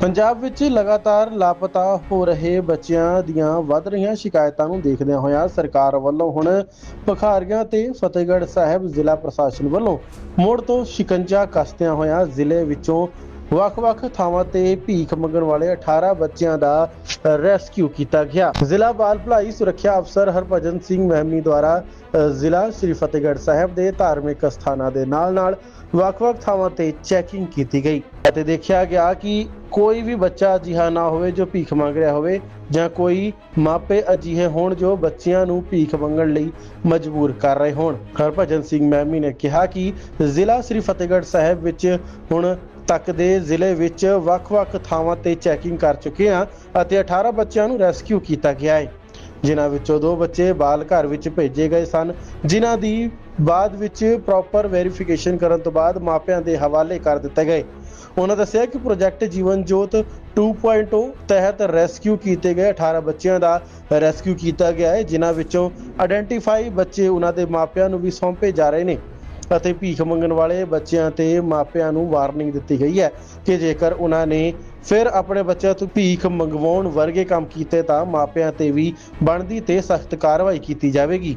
ਪੰਜਾਬ ਵਿੱਚ ਲਗਾਤਾਰ ਲਾਪਤਾ ਹੋ ਰਹੇ ਬੱਚਿਆਂ ਦੀਆਂ ਵੱਧ ਰਹੀਆਂ ਸ਼ਿਕਾਇਤਾਂ ਨੂੰ ਦੇਖਦਿਆਂ ਹੋਇਆ ਸਰਕਾਰ ਵੱਲੋਂ ਹੁਣ ਭਖਾਰੀਆਂ ਤੇ ਫਤਿਹਗੜ੍ਹ ਸਾਹਿਬ ਜ਼ਿਲ੍ਹਾ ਪ੍ਰਸ਼ਾਸਨ ਵੱਲੋਂ ਮੋੜ ਤੋਂ ਸ਼ਿਕੰਜਾ ਕੱਸਦਿਆਂ ਹੋਇਆ ਜ਼ਿਲ੍ਹੇ ਵਿੱਚੋਂ ਵੱਖ-ਵੱਖ ਥਾਵਾਂ ਤੇ ਭੀਖ ਮੰਗਣ ਵਾਲੇ 18 ਬੱਚਿਆਂ ਦਾ ਰੈਸਕਿਊ ਕੀਤਾ ਗਿਆ। ਜ਼ਿਲ੍ਹਾ ਬਾਲ ਭਲਾਈ ਸੁਰੱਖਿਆ ਅਫਸਰ ਹਰਭਜਨ ਸਿੰਘ ਮਹਿਮੀ ਦੁਆਰਾ ਜ਼ਿਲ੍ਹਾ ਸ੍ਰੀ ਫਤਿਹਗੜ੍ਹ ਸਾਹਿਬ ਦੇ ਧਾਰਮਿਕ ਸਥਾਨਾਂ ਦੇ ਨਾਲ-ਨਾਲ ਵੱਖ-ਵੱਖ ਥਾਵਾਂ ਤੇ ਚੈਕਿੰਗ ਕੀਤੀ ਗਈ ਅਤੇ ਦੇਖਿਆ ਗਿਆ ਕਿ ਕੋਈ ਵੀ ਬੱਚਾ ਅਜਿਹਾ ਨਾ ਹੋਵੇ ਜੋ ਭੀਖ ਮੰਗ ਰਿਹਾ ਹੋਵੇ ਜਾਂ ਕੋਈ ਮਾਪੇ ਅਜਿਹੇ ਹੋਣ ਜੋ ਬੱਚਿਆਂ ਨੂੰ ਭੀਖ ਮੰਗਣ ਲਈ ਮਜਬੂਰ ਕਰ ਰਹੇ ਹੋਣ। ਹਰਭਜਨ ਸਿੰਘ ਮਹਿਮੀ ਨੇ ਕਿਹਾ ਕਿ ਜ਼ਿਲ੍ਹਾ ਸ੍ਰੀ ਫਤਿਹਗੜ੍ਹ ਸਾਹਿਬ ਵਿੱਚ ਹੁਣ ਤੱਕ ਦੇ ਜ਼ਿਲ੍ਹੇ ਵਿੱਚ ਵੱਖ-ਵੱਖ ਥਾਵਾਂ ਤੇ ਚੈਕਿੰਗ ਕਰ ਚੁੱਕੇ ਹਾਂ ਅਤੇ 18 ਬੱਚਿਆਂ ਨੂੰ ਰੈਸਕਿਊ ਕੀਤਾ ਗਿਆ ਹੈ। ਜਿਨ੍ਹਾਂ ਵਿੱਚੋਂ ਦੋ ਬੱਚੇ ਬਾਲ ਘਰ ਵਿੱਚ ਭੇਜੇ ਗਏ ਸਨ, ਜਿਨ੍ਹਾਂ ਦੀ ਬਾਅਦ ਵਿੱਚ ਪ੍ਰੋਪਰ ਵੈਰੀਫਿਕੇਸ਼ਨ ਕਰਨ ਤੋਂ ਬਾਅਦ ਮਾਪਿਆਂ ਦੇ ਹਵਾਲੇ ਕਰ ਦਿੱਤੇ ਗਏ। ਉਹਨਾਂ ਦੱਸਿਆ ਕਿ ਪ੍ਰੋਜੈਕਟ ਜੀਵਨ ਜੋਤ 2.0 ਤਹਿਤ ਰੈਸਕਿਊ ਕੀਤੇ ਗਏ 18 ਬੱਚਿਆਂ ਦਾ ਰੈਸਕਿਊ ਕੀਤਾ ਗਿਆ ਹੈ, ਜਿਨ੍ਹਾਂ ਵਿੱਚੋਂ ਆਇਡੈਂਟੀਫਾਈ ਬੱਚੇ ਉਹਨਾਂ ਦੇ ਮਾਪਿਆਂ ਨੂੰ ਵੀ ਸੌਂਪੇ ਜਾ ਰਹੇ ਨੇ। ਅਤੇ ਭੀਖ ਮੰਗਣ ਵਾਲੇ ਬੱਚਿਆਂ ਤੇ ਮਾਪਿਆਂ ਨੂੰ ਵਾਰਨਿੰਗ ਦਿੱਤੀ ਗਈ ਹੈ ਕਿ ਜੇਕਰ ਉਹਨਾਂ ਨੇ ਫਿਰ ਆਪਣੇ ਬੱਚਿਆਂ ਤੋਂ ਭੀਖ ਮੰਗਵਾਉਣ ਵਰਗੇ ਕੰਮ ਕੀਤੇ ਤਾਂ ਮਾਪਿਆਂ ਤੇ ਵੀ ਬਣਦੀ ਤੇ ਸਖਤ ਕਾਰਵਾਈ ਕੀਤੀ ਜਾਵੇਗੀ।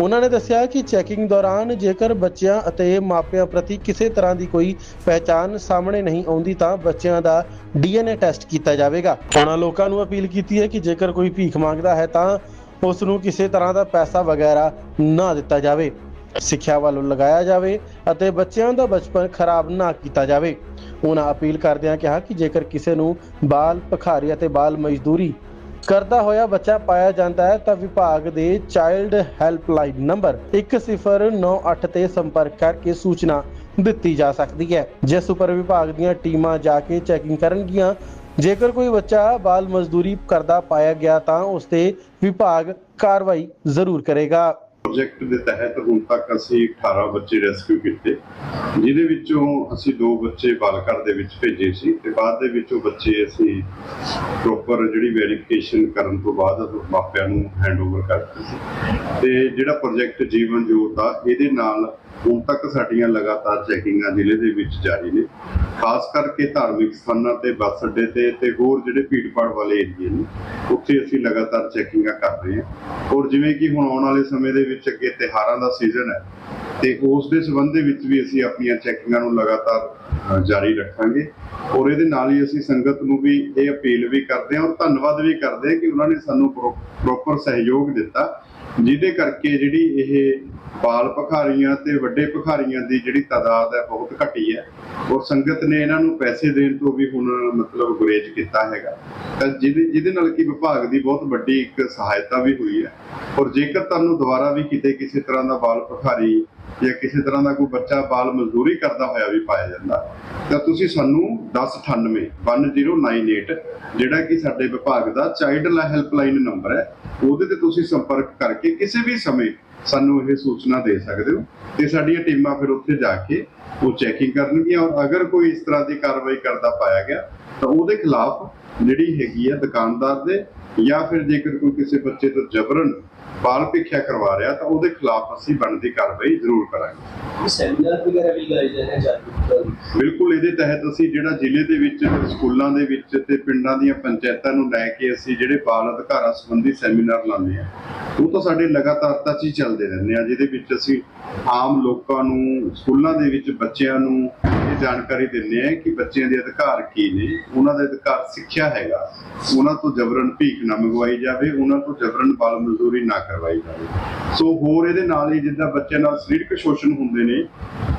ਉਹਨਾਂ ਨੇ ਦੱਸਿਆ ਕਿ ਚੈਕਿੰਗ ਦੌਰਾਨ ਜੇਕਰ ਬੱਚਿਆਂ ਅਤੇ ਮਾਪਿਆਂ ਪ੍ਰਤੀ ਕਿਸੇ ਤਰ੍ਹਾਂ ਦੀ ਕੋਈ ਪਹਿਚਾਣ ਸਾਹਮਣੇ ਨਹੀਂ ਆਉਂਦੀ ਤਾਂ ਬੱਚਿਆਂ ਦਾ ਡੀਐਨਏ ਟੈਸਟ ਕੀਤਾ ਜਾਵੇਗਾ। ਉਹਨਾਂ ਲੋਕਾਂ ਨੂੰ ਅਪੀਲ ਕੀਤੀ ਹੈ ਕਿ ਜੇਕਰ ਕੋਈ ਭੀਖ ਮੰਗਦਾ ਹੈ ਤਾਂ ਉਸ ਨੂੰ ਕਿਸੇ ਤਰ੍ਹਾਂ ਦਾ ਪੈਸਾ ਵਗੈਰਾ ਨਾ ਦਿੱਤਾ ਜਾਵੇ। ਸਿੱਖਿਆ ਵੱਲ ਲਗਾਇਆ ਜਾਵੇ ਅਤੇ ਬੱਚਿਆਂ ਦਾ ਬਚਪਨ ਖਰਾਬ ਨਾ ਕੀਤਾ ਜਾਵੇ। ਉਹਨਾਂ ਅਪੀਲ ਕਰਦਿਆਂ ਕਿਹਾ ਕਿ ਜੇਕਰ ਕਿਸੇ ਨੂੰ ਬਾਲ ਭਖਾਰੀ ਅਤੇ ਬਾਲ ਮਜ਼ਦੂਰੀ ਕਰਦਾ ਹੋਇਆ ਬੱਚਾ ਪਾਇਆ ਜਾਂਦਾ ਹੈ, ਤਾਂ ਵਿਭਾਗ ਦੇ ਚਾਈਲਡ ਹੈਲਪਲਾਈਨ ਨੰਬਰ 1098 ਤੇ ਸੰਪਰਕ ਕਰਕੇ ਸੂਚਨਾ ਦਿੱਤੀ ਜਾ ਸਕਦੀ ਹੈ। ਜਿਸ ਉੱਪਰ ਵਿਭਾਗ ਦੀਆਂ ਟੀਮਾਂ ਜਾ ਕੇ ਚੈਕਿੰਗ ਕਰਨਗੀਆਂ। ਜੇਕਰ ਕੋਈ ਬੱਚਾ ਬਾਲ ਮਜ਼ਦੂਰੀ ਕਰਦਾ ਪਾਇਆ ਗਿਆ ਤਾਂ ਉਸ ਤੇ ਵਿਭਾਗ ਕਾਰਵਾਈ ਜ਼ਰੂਰ ਕਰੇਗਾ। ਪ੍ਰੋਜੈਕਟ ਦੇ ਤਹਿਤ ਹੁਣ ਤੱਕ ਅਸੀਂ 18 ਬੱਚੇ ਰੈਸਕਿਊ ਕੀਤੇ। ਜਿਹਦੇ ਵਿੱਚੋਂ ਅਸੀਂ ਦੋ ਬੱਚੇ ਬਾਲਕਰ ਦੇ ਵਿੱਚ ਭੇਜੇ ਸੀ ਤੇ ਬਾਅਦ ਦੇ ਵਿੱਚ ਉਹ ਬੱਚੇ ਅਸੀਂ ਪ੍ਰੋਪਰ ਜਿਹੜੀ ਵੈਰੀਫਿਕੇਸ਼ਨ ਕਰਨ ਤੋਂ ਬਾਅਦ ਮਾਪਿਆਂ ਨੂੰ ਹੈਂਡਓਵਰ ਕਰਤੇ ਸੀ। ਤੇ ਜਿਹੜਾ ਪ੍ਰੋਜੈਕਟ ਜੀਵਨ ਜੋਤ ਦਾ ਇਹਦੇ ਨਾਲ ਹੁਣ ਤੱਕ ਸਾਡੀਆਂ ਲਗਾਤਾਰ ਚੈਕਿੰਗਾਂ ਜ਼ਿਲ੍ਹੇ ਦੇ ਵਿੱਚ ਜਾਰੀ ਨੇ। ਖਾਸ ਕਰਕੇ ਧਾਰਮਿਕ ਸਥਾਨਾਂ ਤੇ ਬੱਸ ਅੱਡੇ ਤੇ ਤੇ ਹੋਰ ਜਿਹੜੇ ਭੀੜਭਾੜ ਵਾਲੇ ਏਰੀਏ ਨੇ, ਉੱਥੇ ਅਸੀਂ ਲਗਾਤਾਰ ਚੈਕਿੰਗਾਂ ਕਰ ਰਹੇ ਹਾਂ। ਔਰ ਜਿਵੇਂ ਕਿ ਹੁਣ ਆਉਣ ਵਾਲੇ ਸਮੇਂ ਦੇ ਵਿੱਚ ਅੱਗੇ ਤਿਹਾਰਾਂ ਦਾ ਸੀਜ਼ਨ ਹੈ, ਤੇ ਉਸ ਦੇ ਸੰਬੰਧ ਦੇ ਵਿੱਚ ਵੀ ਅਸੀਂ ਆਪਣੀਆਂ ਚੈਕਿੰਗਾਂ ਨੂੰ ਲਗਾਤਾਰ ਜਾਰੀ ਰੱਖਾਂਗੇ। ਔਰ ਇਹਦੇ ਨਾਲ ਹੀ ਅਸੀਂ ਸੰਗਤ ਨੂੰ ਵੀ ਇਹ ਅਪੀਲ ਵੀ ਕਰਦੇ ਹਾਂ ਔਰ ਧੰਨਵਾਦ ਵੀ ਕਰਦੇ ਹਾਂ ਕਿ ਉਹਨਾਂ ਨੇ ਸਾਨੂੰ ਪ੍ਰੋਪਰ ਸਹਿਯੋਗ ਦਿੱਤਾ। ਜਿਹਦੇ ਕਰਕੇ ਜਿਹੜੀ ਇਹ ਬਾਲ ਭਖਾਰੀਆਂ ਤੇ ਵੱਡੇ ਭਖਾਰੀਆਂ ਦੀ ਜਿਹੜੀ ਤਾਦਾਦ ਹੈ ਬਹੁਤ ਘਟੀ ਹੈ। ਔਰ ਸੰਗਤ ਨੇ ਇਹਨਾਂ ਨੂੰ ਪੈਸੇ ਦੇਣ ਤੋਂ ਵੀ ਹੁਣ ਮਤਲਬ ਗੁਰੇਜ਼ ਕੀਤਾ ਹੈਗਾ। ਤਾਂ ਜਿਹਦੇ ਜਿਹਦੇ ਨਾਲ ਕਿ ਵਿਭਾਗ ਦੀ ਬਹੁਤ ਵੱਡੀ ਇੱਕ ਸਹਾਇਤਾ ਵੀ ਹੋਈ ਹੈ। ਔਰ ਜੇਕਰ ਤੁਹਾਨੂੰ ਦੁਬਾਰਾ ਵੀ ਕਿਤੇ ਕਿਸੇ ਤਰ੍ਹਾਂ ਦਾ ਬਾਲ ਭਖਾਰੀ ਜਾਂ ਕਿਸੇ ਤਰ੍ਹਾਂ ਦਾ ਕੋਈ ਬੱਚਾ ਬਾਲ ਮਜ਼ਦੂਰੀ ਕਰਦਾ ਹੋਇਆ ਵੀ ਪਾਇਆ ਜਾਂਦਾ, ਤਾਂ ਤੁਸੀਂ ਸਾਨੂੰ 1098 1098 ਜਿਹੜਾ ਕਿ ਸਾਡੇ ਵਿਭਾਗ ਦਾ ਚਾਈਲਡ ਹੈਲਪਲਾਈਨ ਨੰਬਰ ਹੈ, ਉਹਦੇ ਤੇ ਤੁਸੀਂ ਸੰਪਰਕ ਕਰਕੇ ਕਿਸੇ ਵੀ ਸਮੇਂ ਸਾਨੂੰ ਇਹ ਸੂਚਨਾ ਦੇ ਸਕਦੇ ਹੋ ਤੇ ਸਾਡੀਆਂ ਟੀਮਾਂ ਫਿਰ ਉੱਥੇ ਜਾ ਕੇ ਉਹ ਚੈਕਿੰਗ ਕਰਨਗੀਆਂ ਔਰ ਅਗਰ ਕੋਈ ਇਸ ਤਰ੍ਹਾਂ ਦੀ ਕਾਰਵਾਈ ਕਰਦਾ ਪਾਇਆ ਗਿਆ, ਤਾਂ ਉਹਦੇ ਖਿਲਾਫ ਜਿਹੜੀ ਹੈਗੀ ਹੈ ਦੁਕਾਨਦਾਰ ਦੇ ਜਾਂ ਫਿਰ ਜੇਕਰ ਕੋਈ ਕਿਸੇ ਬੱਚੇ ਤੋਂ ਜ਼ਬਰਨ ਬਾਲ ਭਿੱਖਿਆ ਕਰਵਾ ਰਿਹਾ ਤਾਂ ਉਹਦੇ ਖਿਲਾਫ ਅਸੀਂ ਬਣਦੀ ਕਾਰਵਾਈ ਜ਼ਰੂਰ ਕਰਾਂਗੇ। ਸੈਮੀਨਾਰ ਵਗੈਰਾ ਵੀ ਬਿਲਕੁਲ ਇਹਦੇ ਤਹਿਤ ਅਸੀਂ ਜਿਹੜਾ ਜ਼ਿਲ੍ਹੇ ਦੇ ਵਿੱਚ ਸਕੂਲਾਂ ਦੇ ਵਿੱਚ ਤੇ ਪਿੰਡਾਂ ਦੀਆਂ ਪੰਚਾਇਤਾਂ ਨੂੰ ਲੈ ਕੇ ਅਸੀਂ ਜਿਹੜੇ ਬਾਲ ਅਧਿਕਾਰਾਂ ਸੰਬੰਧੀ ਸੈਮੀਨਾਰ ਲਾਉਂਦੇ ਆ ਉਹ ਤਾਂ ਸਾਡੇ ਲਗਾਤਾਰਤਾ 'ਚ ਹੀ ਚੱਲਦੇ ਰਹਿੰਦੇ ਆ ਜਿਹਦੇ ਵਿੱਚ ਅਸੀਂ ਆਮ ਲੋਕਾਂ ਨੂੰ ਸਕੂਲਾਂ ਦੇ ਵਿੱਚ ਬੱਚਿਆਂ ਨੂੰ ਇਹ ਜਾਣਕਾਰੀ ਦਿੰਦੇ ਆ ਕਿ ਬੱਚਿਆਂ ਦੇ ਅਧਿਕਾਰ ਕੀ ਨੇ ਉਹਨਾਂ ਦਾ ਅਧਿਕਾਰ ਸਿੱਖਿਆ ਹੈਗਾ ਉਹਨਾਂ ਤੋਂ ਜਬਰਨ ਭੀਖ ਨਾ ਮੰਗਵਾਈ ਜਾਵੇ, ਉਹਨਾਂ ਤੋਂ ਜਬਰਨ ਬਾਲ ਮਜ਼ਦੂਰੀ ਨਾ ਕਰਵਾਈ ਜਾਵੇ। ਸੋ ਹੋਰ ਇਹਦੇ ਨਾਲ ਹੀ ਜਿੱਦਾਂ ਬੱਚਿਆਂ ਨਾਲ ਸਰੀਰਕ ਸ਼ੋਸ਼ਣ ਹੁੰਦੇ ਨੇ,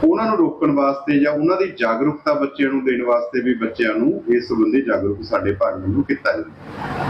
ਉਹਨਾਂ ਨੂੰ ਰੋਕਣ ਵਾਸਤੇ ਜਾਂ ਉਹਨਾਂ ਦੀ ਜਾਗਰੂਕਤਾ ਬੱਚਿਆਂ ਨੂੰ ਦੇਣ ਵਾਸਤੇ ਵੀ ਬੱਚਿਆਂ ਨੂੰ ਇਸ ਸੰਬੰਧੀ ਜਾਗਰੂਕ ਸਾਡੇ ਭਾਗ ਵੱਲੋਂ ਕੀਤਾ ਜਾਂਦਾ।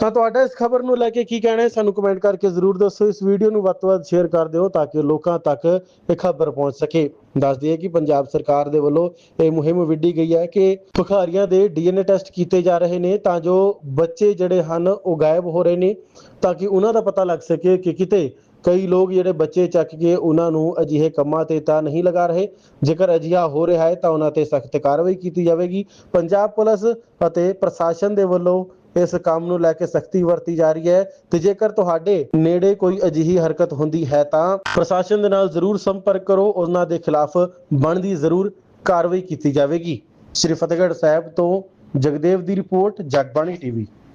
ਤਾਂ ਤੁਹਾਡਾ ਇਸ ਖਬਰ ਨੂੰ ਲੈ ਕੇ ਕੀ ਕਹਿਣਾ ਹੈ, ਸਾਨੂੰ ਕਮੈਂਟ ਕਰਕੇ ਜ਼ਰੂਰ ਦੱਸੋ। ਇਸ ਵੀਡੀਓ ਨੂੰ ਵੱਧ ਤੋਂ ਵੱਧ ਸ਼ੇਅਰ ਕਰ ਦਿਓ ਤਾਂ ਕਿ ਲੋਕਾਂ ਤੱਕ ਇਹ ਖਬਰ ਪਹੁੰਚ ਸਕੇ। ਦੱਸ ਦਈਏ ਕਿ ਪੰਜਾਬ ਸਰਕਾਰ ਦੇ ਵੱਲੋਂ ਇਹ ਮੁਹਿੰਮ ਵਿੱਢੀ ਗਈ ਹੈ ਕਿ ਭਿਖਾਰੀਆਂ ਦੇ ਡੀਐਨਏ ਟੈਸਟ ਕੀਤੇ ਜਾ ਰਹੇ ਨੇ ਤਾਂ ਜੋ ਬੱਚੇ ਜਿਹੜੇ ਹਨ, ਉਹ ਗਾਇਬ ਹੋ ਰਹੇ ਨੇ, ਤਾਂ ਕਿ ਉਹਨਾਂ ਦਾ ਪਤਾ ਲੱਗ ਸਕੇ ਕਿ ਕਿਤੇ ਕਈ ਲੋਕ ਜਿਹੜੇ ਬੱਚੇ ਚੱਕ ਕੇ ਉਹਨਾਂ ਨੂੰ ਅਜਿਹੇ ਕੰਮਾਂ ਤੇ ਤਾਂ ਨਹੀਂ ਲਗਾ ਰਹੇ। ਜੇਕਰ ਅਜਿਹਾ ਹੋ ਰਿਹਾ ਹੈ ਤਾਂ ਉਹਨਾਂ ਤੇ ਸਖਤ ਕਾਰਵਾਈ ਕੀਤੀ ਜਾਵੇਗੀ। ਪੰਜਾਬ ਪੁਲਿਸ ਅਤੇ ਪ੍ਰਸ਼ਾਸਨ ਦੇ ਵੱਲੋਂ ਇਸ ਕੰਮ ਨੂੰ ਲੈ ਕੇ ਸਖਤੀ ਵਰਤੀ ਜਾ ਰਹੀ ਹੈ ਤੇ ਜੇਕਰ ਤੁਹਾਡੇ ਨੇੜੇ ਕੋਈ ਅਜਿਹੀ ਹਰਕਤ ਹੁੰਦੀ ਹੈ ਤਾਂ ਪ੍ਰਸ਼ਾਸਨ ਦੇ ਨਾਲ ਜ਼ਰੂਰ ਸੰਪਰਕ ਕਰੋ, ਉਹਨਾਂ ਦੇ ਖਿਲਾਫ ਬਣਦੀ ਜ਼ਰੂਰ ਕਾਰਵਾਈ ਕੀਤੀ ਜਾਵੇਗੀ। ਸ਼੍ਰੀ ਫਤਿਹਗੜ੍ਹ ਸਾਹਿਬ ਤੋਂ ਜਗਦੇਵ ਦੀ ਰਿਪੋਰਟ, ਜਗਬਾਣੀ ਟੀਵੀ।